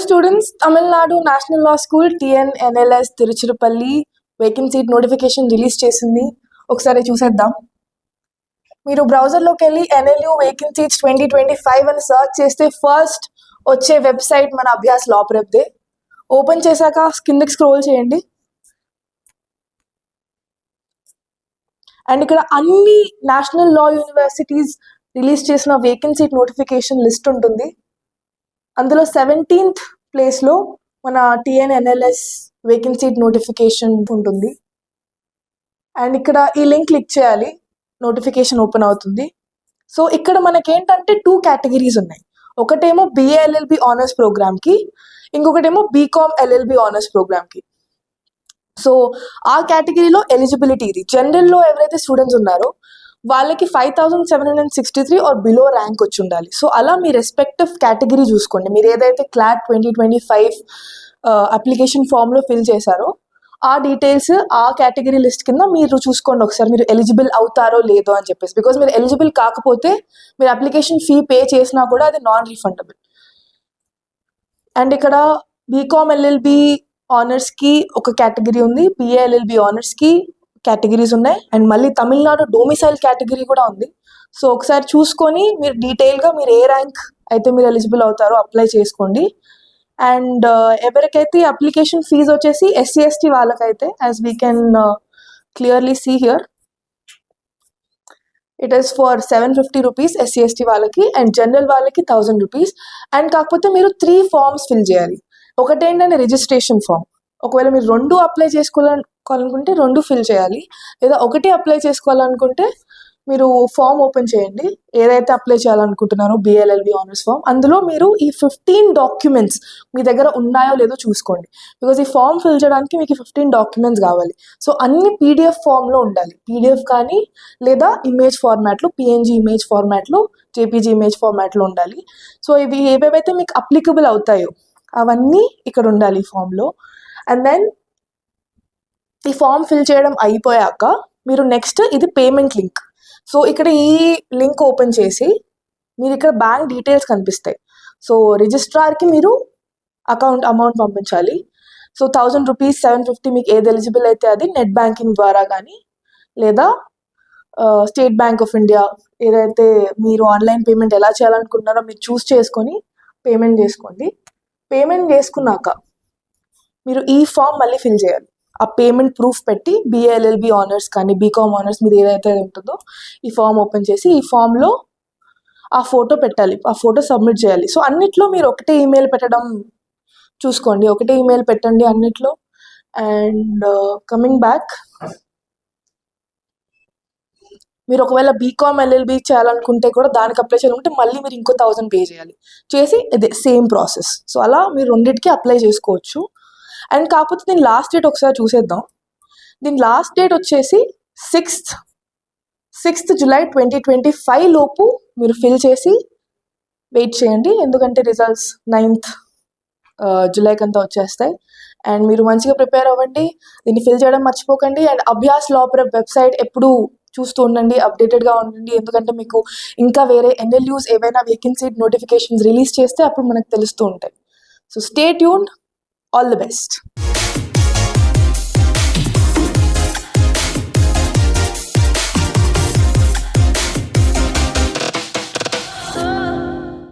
Students Tamil Nadu national law school TN Tiruchirapalli Tiruchirappalli vacancy notification release చేసింది ఒకసారి చూసేద్దాం మీరు బ్రౌజర్లోకి వెళ్ళి NLU vacancies twenty twenty five అని సర్చ్ చేస్తే ఫస్ట్ వచ్చే వెబ్సైట్ మన అభ్యాస్ లా ప్రెప్దే ఓపెన్ చేశాక కిందకి స్క్రోల్ చేయండి అండ్ ఇక్కడ అన్ని నేషనల్ లా యూనివర్సిటీస్ రిలీజ్ చేసిన వేకెన్సీ నోటిఫికేషన్ లిస్ట్ ఉంటుంది అందులో సెవెంటీన్త్ ప్లేస్లో మన టిఎన్ఎన్ఎల్ఎస్ వేకెన్సీ నోటిఫికేషన్ ఉంటుంది. అండ్ ఇక్కడ ఈ లింక్ క్లిక్ చేయాలి నోటిఫికేషన్ ఓపెన్ అవుతుంది. సో ఇక్కడ మనకేంటంటే టూ కేటగిరీస్ ఉన్నాయి. ఒకటేమో బిఏఎల్ఎల్బి ఆనర్స్ ప్రోగ్రామ్కి ఇంకొకటేమో బీకామ్ ఎల్ఎల్బి ఆనర్స్ ప్రోగ్రామ్కి సో ఆ కేటగిరీలో ఎలిజిబిలిటీ ఇది. జనరల్లో ఎవరైతే స్టూడెంట్స్ ఉన్నారో వాళ్ళకి five thousand seven hundred sixty three or below rank వచ్చి ఉండాలి. సో అలా మీ రెస్పెక్టివ్ కేటగిరీ చూసుకోండి. మీరు ఏదైతే CLAT twenty twenty five application ఫామ్లో ఫిల్ చేశారో ఆ డీటెయిల్స్ ఆ కేటగిరీ లిస్ట్ కింద మీరు చూసుకోండి ఒకసారి. మీరు ఎలిజిబుల్ అవుతారో లేదో అని చెప్పేసి. బికాజ్ మీరు ఎలిజిబుల్ కాకపోతే మీరు అప్లికేషన్ ఫీ పే చేసినా కూడా అది నాన్ రీఫండబుల్ అండ్ ఇక్కడ బీకామ్ ఎల్ఎల్బి ఆనర్స్కి ఒక కేటగిరీ ఉంది. బిఏఎల్ఎల్బి ఆనర్స్కి కేటగిరీస్ ఉన్నాయి. అండ్ మళ్ళీ తమిళనాడు డొమిసైల్ కేటగిరీ కూడా ఉంది. సో ఒకసారి చూసుకొని మీరు డీటెయిల్గా మీరు ఏ ర్యాంక్ అయితే మీరు ఎలిజిబుల్ అవుతారో అప్లై చేసుకోండి. అండ్ uh, ఎవరికైతే అప్లికేషన్ ఫీజు వచ్చేసి ఎస్సీ ఎస్టీ వాళ్ళకైతే as we can clearly see here it is for seven fifty rupees SC ST వాళ్ళకి అండ్ జనరల్ వాళ్ళకి థౌజండ్ రూపీస్ అండ్ కాకపోతే మీరు త్రీ ఫామ్స్ ఫిల్ చేయాలి. ఒకటేంటంటే రిజిస్ట్రేషన్ ఫామ్ ఒకవేళ మీరు రెండు అప్లై చేసుకోవాలని చేసుకోవాలనుకుంటే రెండు ఫిల్ చేయాలి. లేదా ఒకటి అప్లై చేసుకోవాలనుకుంటే మీరు ఫామ్ ఓపెన్ చేయండి. ఏదైతే అప్లై చేయాలనుకుంటున్నారో బిఎల్ఎల్బి ఆనర్స్ ఫామ్ అందులో మీరు ఈ ఫిఫ్టీన్ డాక్యుమెంట్స్ మీ దగ్గర ఉన్నాయో లేదో చూసుకోండి. బికాజ్ ఈ ఫామ్ ఫిల్ చేయడానికి మీకు ఫిఫ్టీన్ డాక్యుమెంట్స్ కావాలి. సో అన్ని పీడిఎఫ్ ఫామ్లో ఉండాలి. పీడిఎఫ్ కానీ లేదా ఇమేజ్ ఫార్మాట్లో పిఎన్జీ ఇమేజ్ ఫార్మాట్లో జేపీజీ ఇమేజ్ ఫార్మాట్లో ఉండాలి. సో ఇవి ఏవేవైతే మీకు అప్లికబుల్ అవుతాయో అవన్నీ ఇక్కడ ఉండాలి ఈ ఫామ్లో అండ్ దెన్ ఈ ఫామ్ ఫిల్ చేయడం అయిపోయాక మీరు నెక్స్ట్ ఇది పేమెంట్ లింక్ సో ఇక్కడ ఈ లింక్ ఓపెన్ చేసి మీరు ఇక్కడ బ్యాంక్ డీటెయిల్స్ కనిపిస్తాయి. సో రిజిస్ట్రార్కి మీరు అకౌంట్ అమౌంట్ పంపించాలి. So thousand rupees seven fifty మీకు ఏది ఎలిజిబుల్ అయితే అది నెట్ బ్యాంకింగ్ ద్వారా కానీ లేదా స్టేట్ బ్యాంక్ ఆఫ్ ఇండియా ఏదైతే మీరు ఆన్లైన్ పేమెంట్ ఎలా చేయాలనుకుంటున్నారో మీరు చూస్ చేసుకొని పేమెంట్ చేసుకోండి. పేమెంట్ చేసుకున్నాక మీరు ఈ ఫామ్ మళ్ళీ ఫిల్ చేయాలి. ఆ పేమెంట్ ప్రూఫ్ పెట్టి బిఏఎల్ఎల్బి ఆనర్స్ కానీ బీకామ్ ఆనర్స్ మీరు ఏదైతే ఉంటుందో ఈ ఫామ్ ఓపెన్ చేసి ఈ ఫామ్లో ఆ ఫోటో పెట్టాలి ఆ ఫోటో సబ్మిట్ చేయాలి. సో అన్నిట్లో మీరు ఒకటే ఈమెయిల్ పెట్టడం చూసుకోండి ఒకటే ఈమెయిల్ పెట్టండి అన్నిట్లో. అండ్ కమింగ్ బ్యాక్ మీరు ఒకవేళ బీకామ్ ఎల్ఎల్బి చేయాలనుకుంటే కూడా దానికి అప్లై చేయాలనుకుంటే మళ్ళీ మీరు ఇంకో థౌజండ్ పే చేయాలి. చేసి ఇదే సేమ్ ప్రాసెస్ సో అలా మీరు రెండింటికి అప్లై చేసుకోవచ్చు. అండ్ కాకపోతే దీని లాస్ట్ డేట్ ఒకసారి చూసేద్దాం. దీని లాస్ట్ డేట్ వచ్చేసి sixth sixth July twenty twenty five లోపు మీరు ఫిల్ చేసి వెయిట్ చేయండి. ఎందుకంటే రిజల్ట్స్ నైన్త్ జులైకి అంతా వచ్చేస్తాయి. అండ్ మీరు మంచిగా ప్రిపేర్ అవ్వండి. దీన్ని ఫిల్ చేయడం మర్చిపోకండి. అండ్ అభ్యాస్ లోపల వెబ్సైట్ ఎప్పుడు చూస్తూ ఉండండి. అప్డేటెడ్గా ఉండండి. ఎందుకంటే మీకు ఇంకా వేరే ఎన్ఎల్యూస్ ఏవైనా వేకెన్సీ నోటిఫికేషన్స్ రిలీజ్ చేస్తే అప్పుడు మనకు తెలుస్తూ ఉంటాయి. So stay tune All the best.